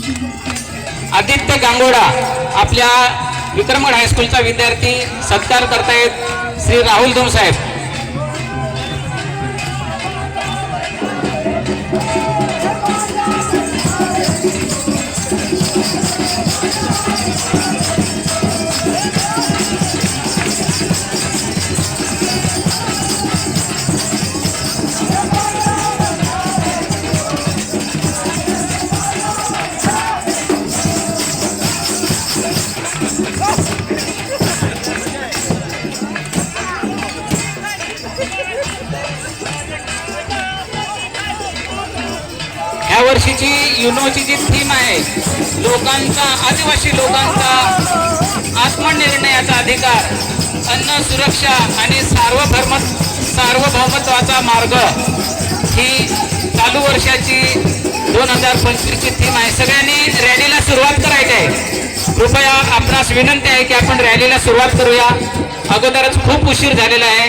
आदित्य गांगोडा आपल्या विक्रमगड हायस्कूलचा विद्यार्थी सत्कार करतायत श्री राहुल धुम साहेब. या वर्षीची युनोची जी थीम आहे लोकांचा आदिवासी लोकांचा आत्मनिर्णयाचा अधिकार अन्न सुरक्षा आणि सार्वभौम सार्वभौमत्वाचा मार्ग ही चालू वर्षाची दोन हजार पंचवीसची थीम आहे. सगळ्यांनी रॅलीला सुरुवात करायची आहे. कृपया आपणास विनंती आहे की आपण रॅलीला सुरुवात करूया. अगोदरच खूप उशीर झालेला आहे.